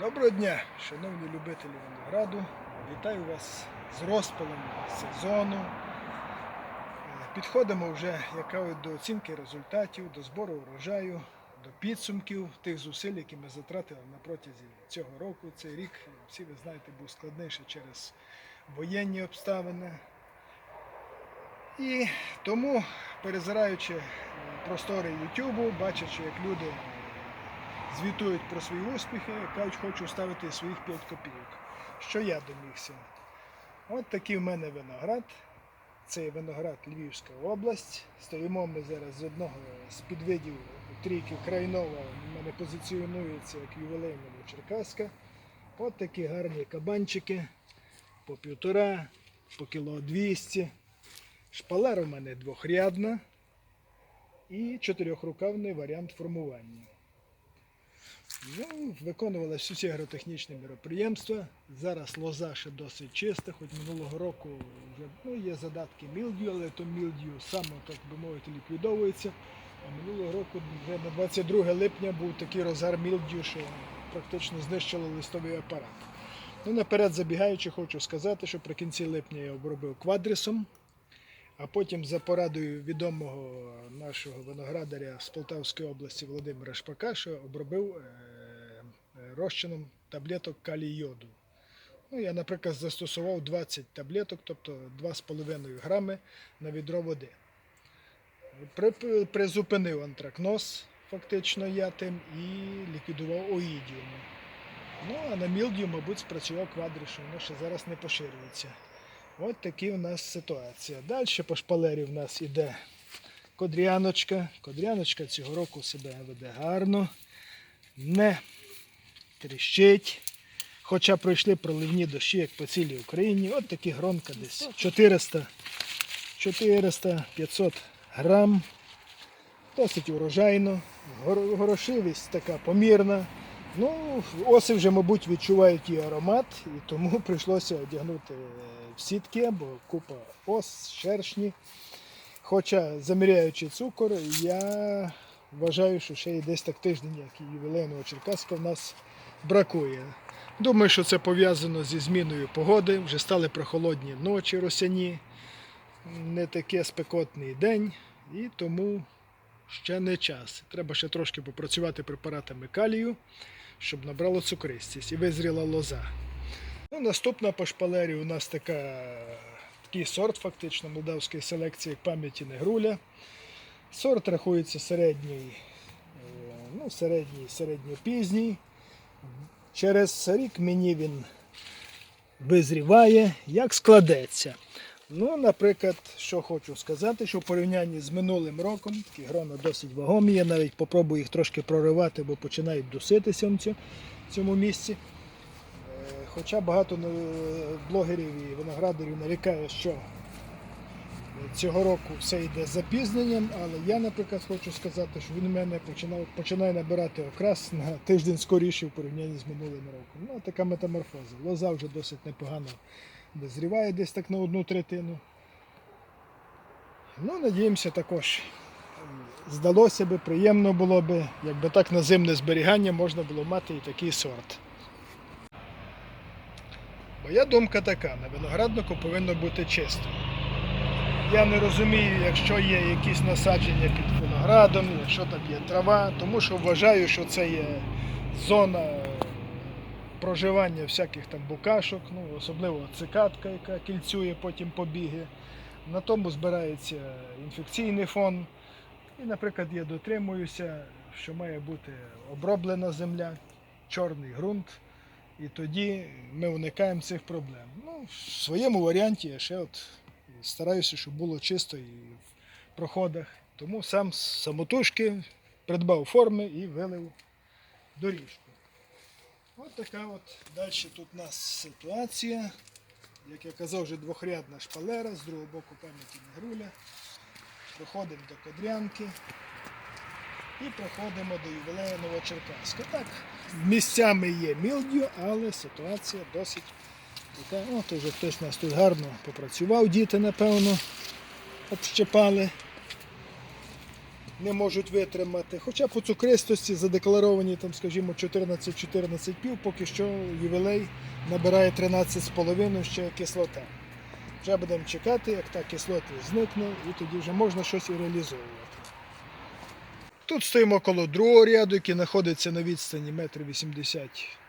Доброго дня, шановні любителі винограду. Вітаю вас з розпалом сезону. Е, Підходимо вже як до оцінки результатів, до збору урожаю, до підсумків тих зусиль, які ми затратили на протязі цього року. Цей рік, всі ви знаєте, був складніший через воєнні обставини. І тому, перезираючи е, простори Ютубу, бачачи, як люди звітують про свої успіхи, кажуть, хочу ставити своїх 5 копійок. Що я домігся? От такий в мене виноград. Це виноград Львівська область. Стоїмо ми зараз з одного з підвидів трійки Крайнова. Мене позиціонується як ювілейна Черкаська. От такі гарні кабанчики по півтора, по кіло 200. Шпалера у мене двохрядна і чотирьохрукавний варіант формування. Ну, виконувалися всі агротехнічні мероприємства. Зараз лоза ще досить чиста, хоч минулого року ну, є задатки мілдію, але то мілдію саме, так би мовити, ліквідовується. А минулого року вже на 22 липня був такий розгар мілдію, що практично знищило листовий апарат. Ну, наперед забігаючи, хочу сказати, що при кінці липня я обробив квадрисом. А потім за порадою відомого нашого виноградаря з Полтавської області Володимира Шпака, що обробив е, розчином таблеток калій йоду. Ну, я, наприклад, застосував 20 таблеток, тобто 2,5 грами на відро води. Призупинив антракноз, фактично я тим, і ліквідував оїдіум. Ну, а на мілдію, мабуть, спрацював квадриш, що воно ще зараз не поширюється. От такі у нас ситуація. Далі по шпалері в нас іде кодряночка. Кодряночка цього року себе веде гарно, не тріщить. Хоча пройшли проливні дощі, як по цілій Україні. От такі гронка десь 400 400-500 грам. Досить урожайно. Горошивість така помірна. Ну, оси вже, мабуть, відчувають її аромат, і тому прийшлося одягнути е, в сітки, бо купа ос, шершні. Хоча, заміряючи цукор, я вважаю, що ще й десь так тиждень, як і ювілейного Черкаська, в нас бракує. Думаю, що це пов'язано зі зміною погоди. Вже стали прохолодні ночі росяні, не такий спекотний день, і тому ще не час. Треба ще трошки попрацювати препаратами калію, щоб набрало цукристість і визріла лоза. Ну, наступна по шпалері у нас така, такий сорт, фактично, молдавської селекції пам'яті негруля. Сорт рахується середній, е, ну, середній, середньопізній. Через рік мені він визріває, як складеться. Ну, наприклад, що хочу сказати, що в порівнянні з минулим роком такі грона досить вагомі. Я навіть попробую їх трошки проривати, бо починають дуситися в цьому, місці. Е, Хоча багато е, блогерів і виноградарів нарікає, що цього року все йде з запізненням, але я, наприклад, хочу сказати, що він у мене починав, починає набирати окрас на тиждень скоріше в порівнянні з минулим роком. Ну, така метаморфоза. Лоза вже досить непогано дозріває десь так на одну третину. Ну, надіємося також. Здалося би, приємно було би, якби так на зимне зберігання можна було мати і такий сорт. Моя думка така, на винограднику повинно бути чисто. Я не розумію, якщо є якісь насадження під виноградом, якщо там є трава, тому що вважаю, що це є зона проживання всяких там букашок, ну, особливо цикатка, яка кільцює потім побіги. На тому збирається інфекційний фон. І, наприклад, я дотримуюся, що має бути оброблена земля, чорний ґрунт. І тоді ми уникаємо цих проблем. Ну, в своєму варіанті я ще от стараюся, щоб було чисто і в проходах. Тому сам з самотужки придбав форми і вилив доріжку. От така от далі тут у нас ситуація. Як я казав, вже двохрядна шпалера, з другого боку пам'яті негруля. Проходимо до Кодрянки і проходимо до ювілею Новочеркаська. Так, місцями є мілдю, але ситуація досить. О, то вже хтось у нас тут гарно попрацював, діти, напевно, общепали. не можуть витримати. Хоча по цукристості задекларовані, там, скажімо, 14-14 пів, поки що ювілей набирає 13,5 ще кислота. Вже будемо чекати, як та кислота зникне, і тоді вже можна щось і реалізовувати. Тут стоїмо коло другого ряду, який знаходиться на відстані 1,80 м.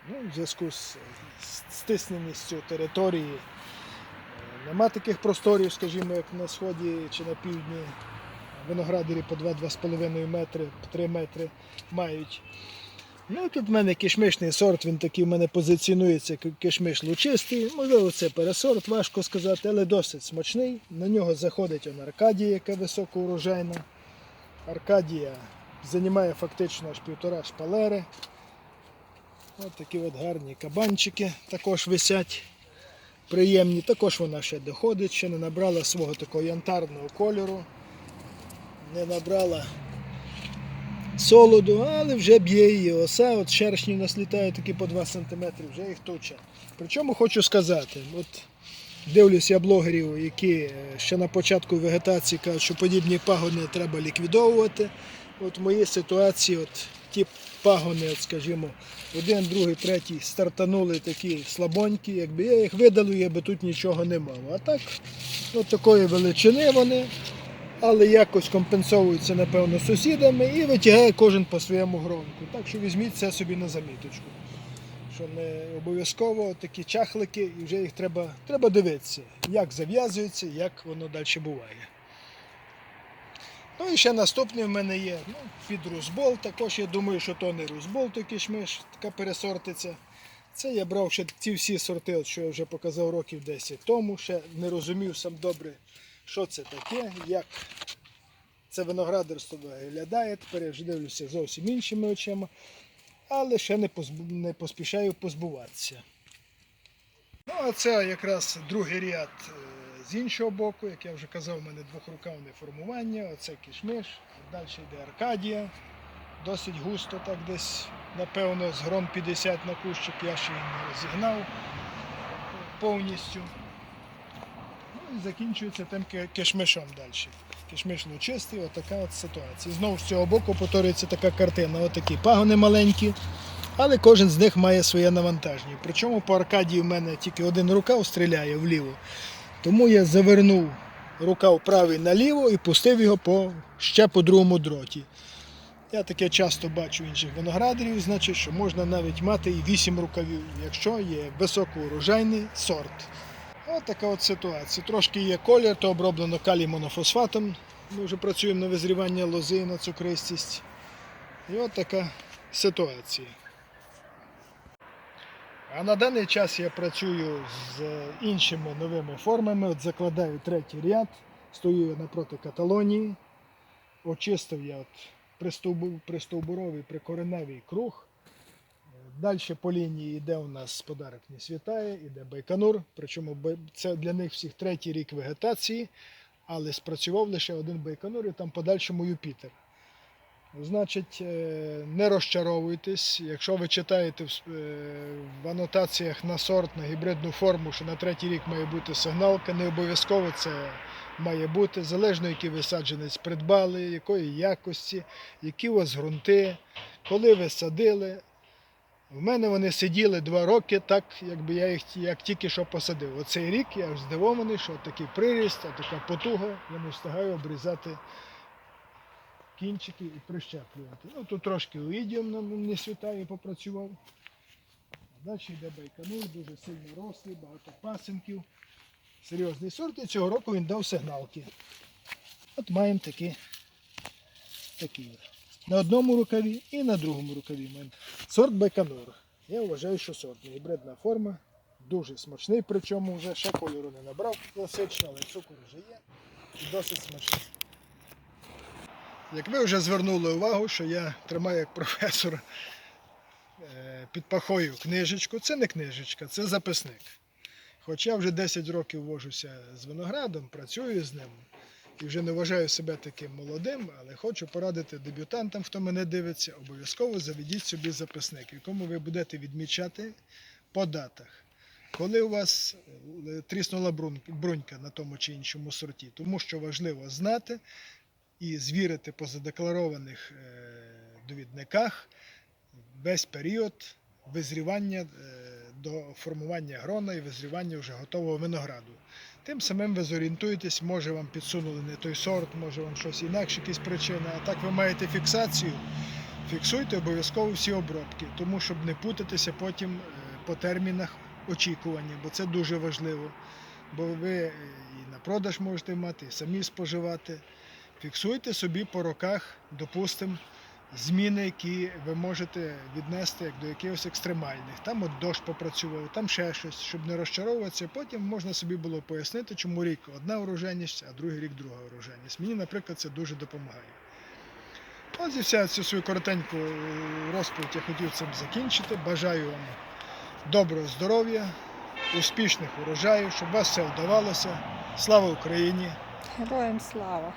Ну, в зв'язку з стисненістю території. е, Нема таких просторів, скажімо, як на сході чи на півдні. Виноградарі по 2-2,5 метри, по 3 метри мають. Ну, тут в мене кишмишний сорт, він такий в мене позиціонується кишмиш лучистий. Можливо, це пересорт, важко сказати, але досить смачний. На нього заходить он Аркадія, яка високоурожайна. Аркадія займає фактично аж півтора шпалери. Ось такі от гарні кабанчики також висять. Приємні. Також вона ще доходить, ще не набрала свого такого янтарного кольору. Не набрала солоду, але вже б'є її оса. От шершні у нас літають такі по 2 см, вже їх туча. Причому хочу сказати, от дивлюсь я блогерів, які е, ще на початку вегетації кажуть, що подібні пагони треба ліквідовувати. От в моїй ситуації, от ті пагони, от, скажімо, один, другий, третій стартанули такі слабонькі, якби я їх видалив, я би тут нічого не мав. А так, от такої величини вони, але якось компенсовуються, напевно, сусідами і витягає кожен по своєму гронку. Так що візьміть це собі на заміточку. Що не обов'язково такі чахлики, і вже їх треба, треба дивитися, як зав'язуються, як воно далі буває. Ну і ще наступний в мене є ну, під рузбол. Також я думаю, що то не рузбол, то кишмиш, така пересортиця. Це я брав ще ці всі сорти, що я вже показав років 10 тому. Ще не розумів сам добре, що це таке, як це виноградарство виглядає. Тепер я вже дивлюся зовсім іншими очима, але ще не, позбу- не поспішаю позбуватися. Ну, а це якраз другий ряд е, з іншого боку, як я вже казав, у мене двохрукавне формування, оце кішмиш, далі йде Аркадія. Досить густо, так десь, напевно, з грон 50 на кущик я ще й не розігнав повністю. Ну і закінчується тим ки- кишмишом далі. Кишмиш чистий, отака от ситуація. Знову з цього боку повторюється така картина. Отакі пагони маленькі, але кожен з них має своє навантаження. Причому по Аркадії в мене тільки один рукав стріляє вліво. Тому я завернув рукав правий наліво і пустив його по, ще по другому дроті. Я таке часто бачу інших виноградарів, значить, що можна навіть мати і 8 рукавів, якщо є високоурожайний сорт. Ось така от ситуація. Трошки є колір, то оброблено калій монофосфатом. Ми вже працюємо на визрівання лози на цукристість. І от така ситуація. А на даний час я працюю з іншими новими формами. От закладаю третій ряд, стою я напроти Каталонії. Очистив я от пристовбуровий прикореневий круг. Далі по лінії йде у нас подарок не світає, іде Байконур. Причому це для них всіх третій рік вегетації, але спрацював лише один Байконур і там подальшому Юпітер. Значить, е, не розчаровуйтесь. Якщо ви читаєте е, в анотаціях на сорт, на гібридну форму, що на третій рік має бути сигналка, не обов'язково це має бути. Залежно, який ви саджанець придбали, якої якості, які у вас ґрунти, коли ви садили. В мене вони сиділи два роки, так якби я їх як тільки що посадив. Оцей рік я здивований, що такий приріст, а така потуга, я не встигаю обрізати кінчики і прищеплювати. Ну тут трошки уїдіум нам не світає, попрацював. Далі йде байканур, дуже сильно рослий, багато пасинків. Серйозний сорт, і цього року він дав сигналки. От маємо такі, такі. На одному рукаві і на другому рукаві маємо. Сорт Байконур. Я вважаю, що сорт гібридна форма. Дуже смачний, причому вже ще кольору не набрав класично, але цукор вже є. І досить смачний. Як ви вже звернули увагу, що я тримаю як професор е, під пахою книжечку, це не книжечка, це записник. Хоча вже 10 років вожуся з виноградом, працюю з ним і вже не вважаю себе таким молодим, але хочу порадити дебютантам, хто мене дивиться, обов'язково заведіть собі записник, якому ви будете відмічати по датах. Коли у вас е, тріснула брунька на тому чи іншому сорті, тому що важливо знати, і звірити по задекларованих е, довідниках весь період визрівання е, до формування грона і визрівання вже готового винограду. Тим самим ви зорієнтуєтесь, може вам підсунули не той сорт, може вам щось інакше, якісь причини. А так ви маєте фіксацію. Фіксуйте обов'язково всі обробки, тому щоб не путатися потім е, по термінах очікування, бо це дуже важливо. Бо ви і на продаж можете мати, і самі споживати. Фіксуйте собі по роках, допустимо, зміни, які ви можете віднести як до якихось екстремальних. Там от дощ попрацював, там ще щось, щоб не розчаровуватися. Потім можна собі було пояснити, чому рік одна урожайність, а другий рік друга урожайність. Мені, наприклад, це дуже допомагає. Ось і вся цю свою коротеньку е, розповідь я хотів цим закінчити. Бажаю вам доброго здоров'я, успішних урожаїв, щоб вас все вдавалося. Слава Україні! Героям слава!